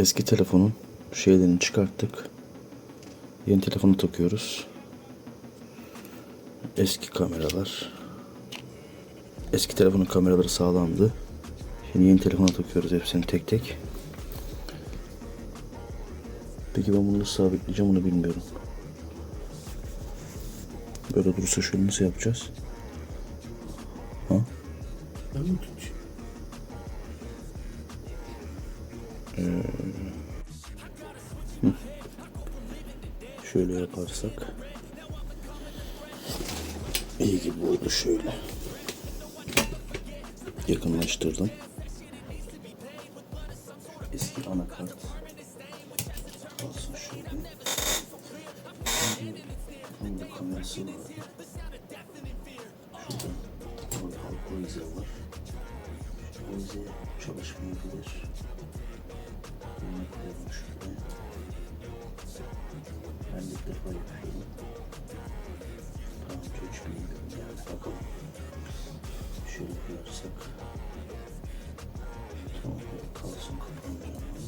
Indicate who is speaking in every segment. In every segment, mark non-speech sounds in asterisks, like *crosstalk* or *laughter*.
Speaker 1: Eski telefonun şeylerini çıkarttık. Yeni telefonu takıyoruz. Eski kameralar. Eski telefonun kameraları sağlamdı. Şimdi yeni telefona takıyoruz hepsini tek tek. Peki ben bunu nasıl sabitleyeceğim onu bilmiyorum. Böyle durursa şöyle nasıl yapacağız? Ha?
Speaker 2: Ben mi tutacağım?
Speaker 1: Şöyle yaparsak iyi gibi oldu şöyle. Yakınlaştırdım. Eski anakart kalsın şöyle. Da kamerası var. Şurada avize var. Avize çalışmayabilir. Ben de ilk defa. Tamam hiç bilmiyorum yani bakalım. Şöyle koyarsak. Tamam böyle kalsın kapanacağımız.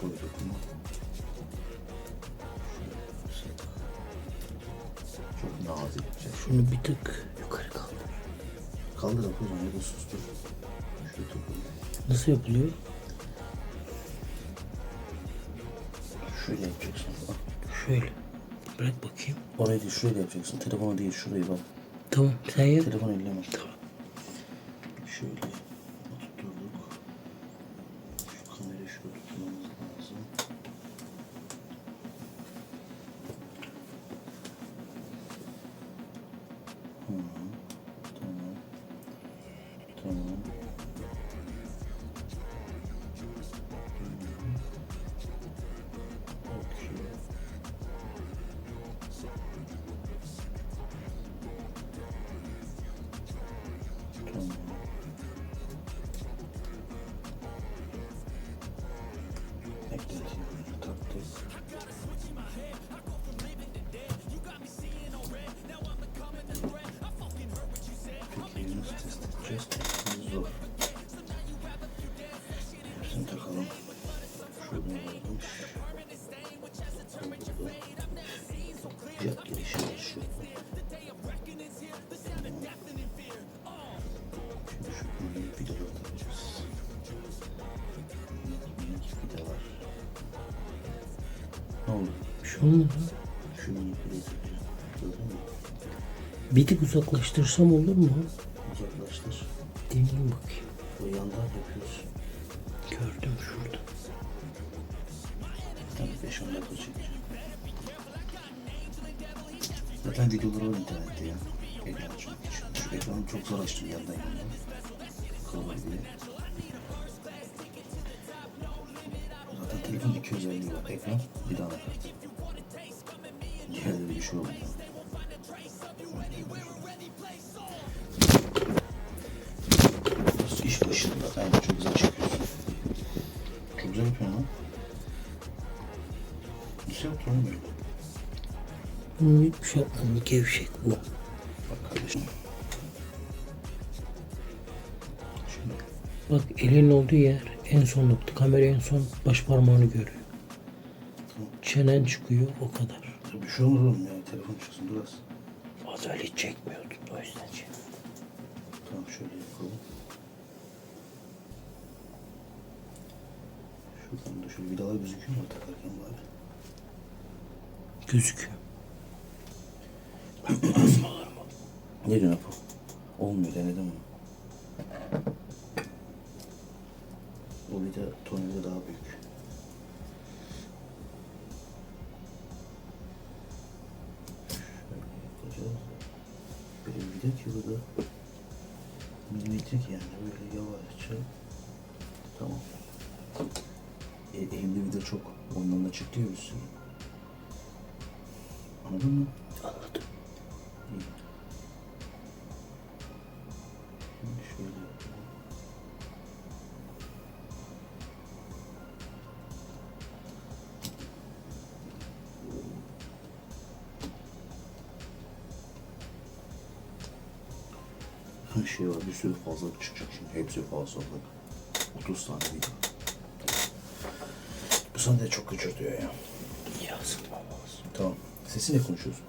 Speaker 1: Koyduk mu? Şöyle yapsak. Çok nazikçe.
Speaker 2: Şunu bir tık yukarı kaldır.
Speaker 1: Kaldır da o zaman ya da sustur. Şöyle takalım.
Speaker 2: Nasıl yapılıyor?
Speaker 1: Şöyle yapacaksın. Bak.
Speaker 2: Şöyle. Bırak bakayım.
Speaker 1: Orayı değil da yapacaksın. Telefona değil şurayı bak.
Speaker 2: Tamam sen yap.
Speaker 1: Telefon elleme.
Speaker 2: Tamam.
Speaker 1: Şöyle Şu kamerayı şurada tutmamız lazım. Oldu?
Speaker 2: Bir olmadı.
Speaker 1: Şu minik vidayı takacağım. Gördün mü?
Speaker 2: Bir tık uzaklaştırsam olur mu?
Speaker 1: Uzaklaştır.
Speaker 2: Deneyeyim bakayım.
Speaker 1: O yandan yapıyoruz.
Speaker 2: Gördüm şurada.
Speaker 1: Tabii 5-10 dakika çekeceğim. Zaten videoları var internette ya. Ekran açmak için. Şu ekranı çok zor açtım yandan yandan. Kalabalık diye. Zaten telefonun iki özelliği var. Ekran bir de anakart. Olmuyor. İş başında. Aynen çok güzel çekiyorsun. Çok güzel yapıyorsun lan. Böyle?
Speaker 2: Bunun hiçbir şey yapmadım. Gevşek bu.
Speaker 1: Bak kardeşim. Şimdi
Speaker 2: Bak elin olduğu yer en son nokta. Kamera en son baş parmağını görüyor. Çenen çıkıyor o kadar.
Speaker 1: Bir şey olur oğlum ya. Telefon çıksın dur az.
Speaker 2: Az öyle çekmiyordun o yüzden şey.
Speaker 1: Tamam şöyle yapalım. Şuradan da şöyle vidalar gözüküyor mu takarken bari?
Speaker 2: Gözüküyor. *clears throat*
Speaker 1: Ne diyorsun Apo? Olmuyor denedim mi? O vida tornavida daha büyük. Vida ki bu da milimetrik yani böyle yavaşça. Tamam. E, elimde vida çok. Ondan da çıktı ya üstüne. Anladın mı?
Speaker 2: Anladım.
Speaker 1: İyi. Şimdi şöyle yapalım. Şey var. Bir sürü fazlalık çıkacak şimdi. Hepsi fazlalık. 30 tane video. Bu sana da çok kaçırtıyor ya.
Speaker 2: Yazılmam lazım.
Speaker 1: Tamam. Sesiyle konuşuyorsun.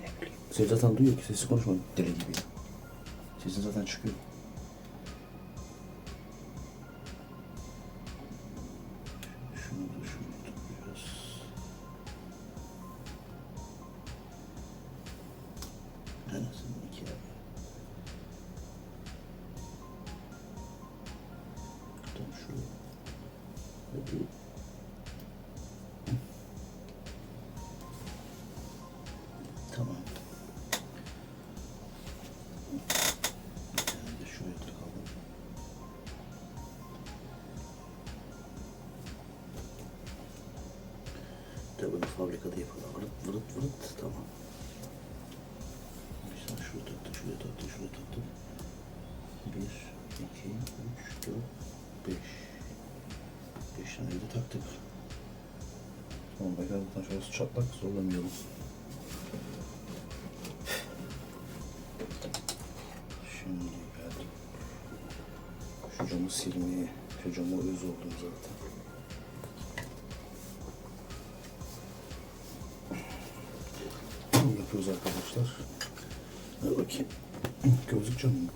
Speaker 2: Ne bileyim.
Speaker 1: Seni zaten duyuyor ki sesi konuşma deli gibi. Sesin zaten çıkıyor. İki, üç, dört, beş. Beş tane de taktık. Tamam bakalım şurası çatlak zorlamayalım. Şimdi geldim. Şu camı silmeye, şu camı öz oldum zaten. Yapıyoruz arkadaşlar. Hadi bakayım. Gözlük camı mı?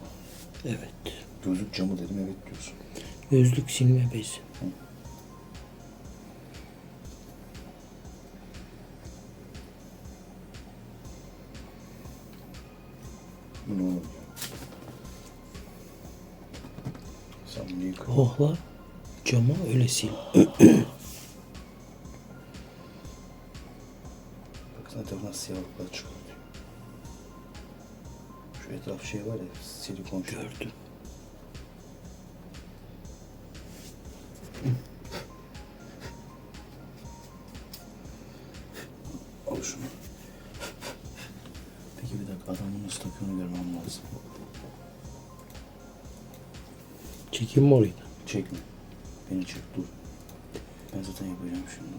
Speaker 2: Evet.
Speaker 1: Gözlük camı dedim evet diyorsun.
Speaker 2: Gözlük silme bezi.
Speaker 1: Bu ne oluyor? Sen bunu yıka.
Speaker 2: Hohla cama öyle sil. *clears throat*
Speaker 1: Baksana etrafından siyahlıklar çıkıyor. Şu etraf şey var ya silikon şey.
Speaker 2: Gördüm. Çekeyim mi orayı?
Speaker 1: Çekme. Beni çek dur. Ben zaten yapacağım şimdi.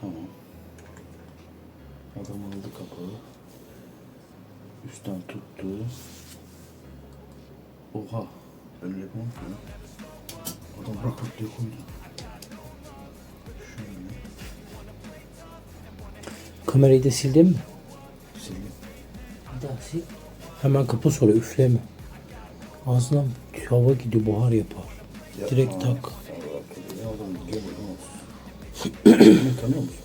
Speaker 1: Tamam. Adam aldı kapağı. Üstten tuttu. Oha. Öyle yapmam ki ya. Adam bırakıp diye koydu. Şöyle.
Speaker 2: Kamerayı da sildin mi?
Speaker 1: Sileyim.
Speaker 2: Bir daha sil. Hemen kapı sonra üfleme. Ağzından hava gidiyor buhar yapar. Direkt tak.
Speaker 1: Ya adam geliyor olsun. Beni tanıyor musun?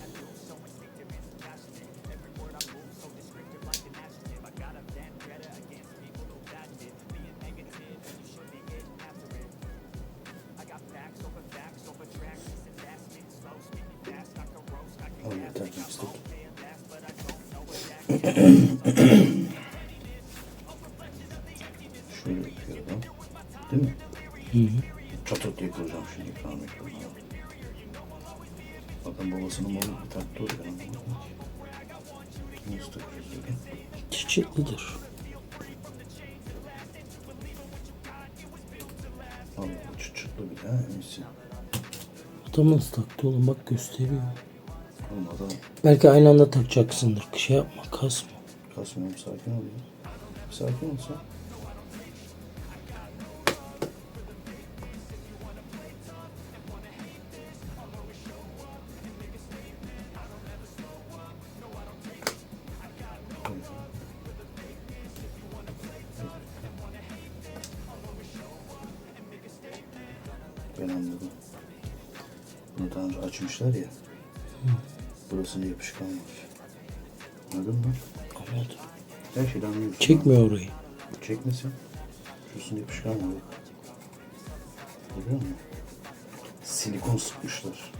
Speaker 1: Al yeter ha eminsin.
Speaker 2: Adamın taktı oğlum bak gösteriyor.
Speaker 1: Oğlum adam
Speaker 2: Belki aynı anda takacaksındır. Şey yapma kasma.
Speaker 1: kasmıyorum sakin ol ya. Sakin ol sen. Ben anladım. Bunu daha önce açmışlar ya. Burasında yapışkan var. Anladın mı?
Speaker 2: Anladım.
Speaker 1: Her şeyden anlıyorsun.
Speaker 2: Çekmiyor orayı.
Speaker 1: Çekmesin. Şurasında yapışkan var. Görüyor musun? Silikon sıkmışlar.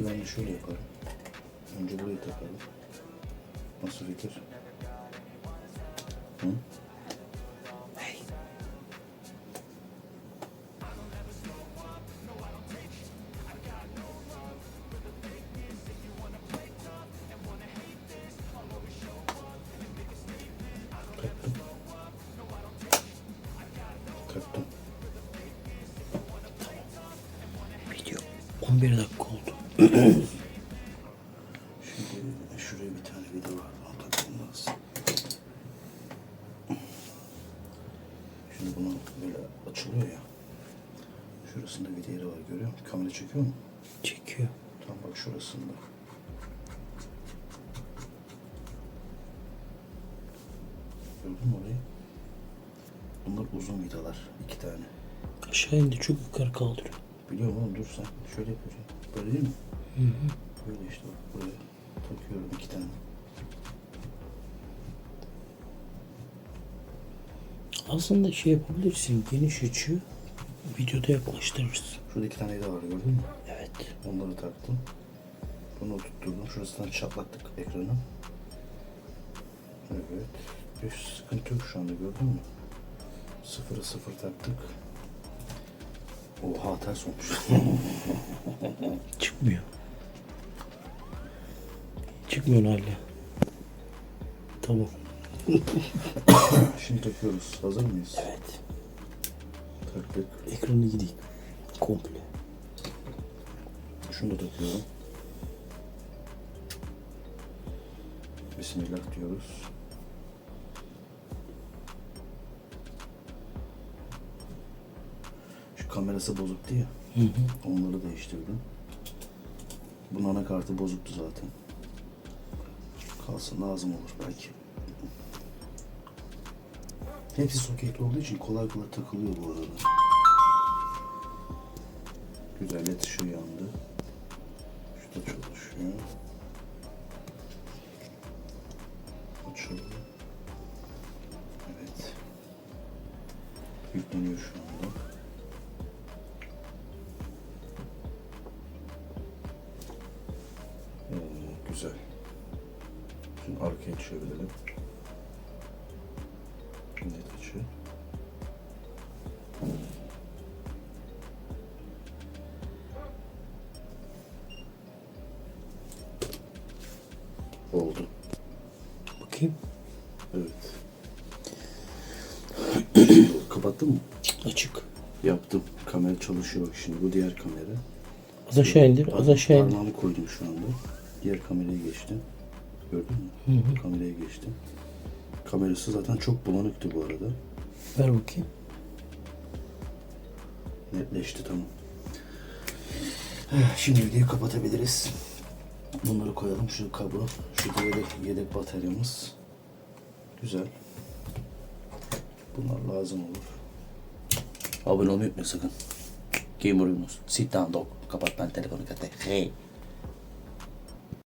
Speaker 1: Belki ben de şöyle yaparım. Önce burayı takalım. Nasıl fikir? Hı? Taktım. Taktım.
Speaker 2: Video 11 dakika.
Speaker 1: Şimdi şuraya bir tane vida var. Onu takmam lazım. Şimdi bunu böyle açılıyor ya. Şurasında yeri var görüyor musun? Kamera çekiyor mu?
Speaker 2: Çekiyor.
Speaker 1: Tam bak şurasında. Gördün mü orayı? Bunlar uzun vidalar. iki tane.
Speaker 2: Aşağı indi çok yukarı kaldırıyor.
Speaker 1: Biliyorum oğlum dur sen. Şöyle yapacağım. Böyle değil mi?
Speaker 2: Hı hı.
Speaker 1: Böyle işte bak buraya takıyorum iki tane.
Speaker 2: Aslında şey yapabilirsin. Geniş açı videoda yaklaştırırsın.
Speaker 1: Şurada iki tane vida var gördün mü?
Speaker 2: Evet.
Speaker 1: Onları taktım. Bunu tutturdum. Şurasından çatlattık ekranı. Evet. Bir sıkıntı yok şu anda gördün mü? Sıfıra sıfır taktık. Oha ters olmuş. *laughs*
Speaker 2: Çıkmıyor. Çıkmıyor hala. Tamam. *coughs*
Speaker 1: Şimdi takıyoruz. Hazır mıyız?
Speaker 2: Evet.
Speaker 1: Taktık.
Speaker 2: Ekranı gideyim. Komple.
Speaker 1: Şunu da takıyorum. Bismillah diyoruz. Şu kamerası bozuktu ya.
Speaker 2: Hı hı.
Speaker 1: Onları değiştirdim. Bunun anakartı bozuktu zaten. Kalsın lazım olur belki. Hepsi soketli olduğu için kolay kolay takılıyor bu arada. Güzel led ışığı yandı. Şu da çalışıyor. Açıldı. Evet. Yükleniyor şu anda. Şimdi arkaya çevirelim. Net açı. Oldu.
Speaker 2: Bakayım.
Speaker 1: Evet. *coughs* Kapattın mı?
Speaker 2: Açık.
Speaker 1: Yaptım. Kamera çalışıyor bak şimdi. Bu diğer kamera.
Speaker 2: Az aşağı indir. Az aşağı indir.
Speaker 1: Parmağımı koydum şu anda. Diğer kameraya geçtim. Gördün mü?
Speaker 2: Hı hı.
Speaker 1: Kameraya geçtim. Kamerası zaten çok bulanıktı bu arada.
Speaker 2: Ver bakayım.
Speaker 1: Netleşti tamam. Eh, Şimdi videoyu kapatabiliriz. Bunları koyalım. Şu kabı, şu da yedek, yedek bataryamız. Güzel. Bunlar lazım olur. Abone olmayı unutma sakın. Gamer. Sit down dog. Kapat ben telefonu kapat. Hey.